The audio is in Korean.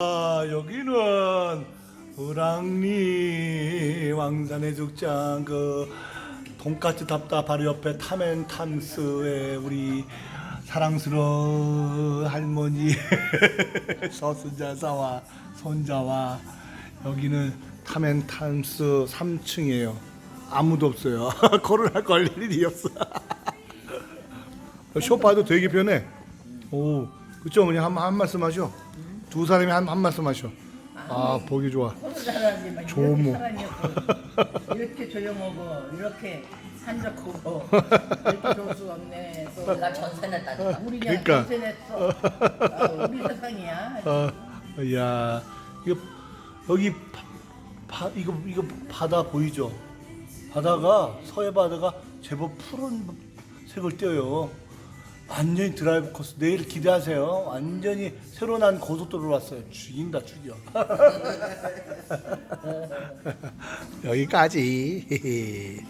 아, 여기는 을왕리 왕산의 죽장 그 돈까스 답다 바로 옆에 타멘탐스의 우리 사랑스러운 할머니 서순자사와 손자와 여기는 타멘탐스 3층이에요. 아무도 없어요. 코로나 걸릴 일이 없어. 쇼파도 되게 편해. 오, 그쵸 어머니 한, 한 말씀 하셔. 두 사람이 한, 한 말씀 하셔. 아 보기 좋아. 잘하지만 조모. 이렇게 사람이 없고 이렇게 조용하고 이렇게 한적하고 이렇게 좋을 수가 없네. 또 내가 전세 냈다니까. 우리 그러니까. 아, 우리 세상이야. 어, 야 이거 여기 바, 바- 이거 이거 바다 보이죠? 바다가 서해 바다가 제법 푸른 색을 띄어요. 완전히 드라이브 코스 내일 기대하세요. 완전히 새로 난 고속도로로 왔어요. 죽인다 죽여. 여기까지.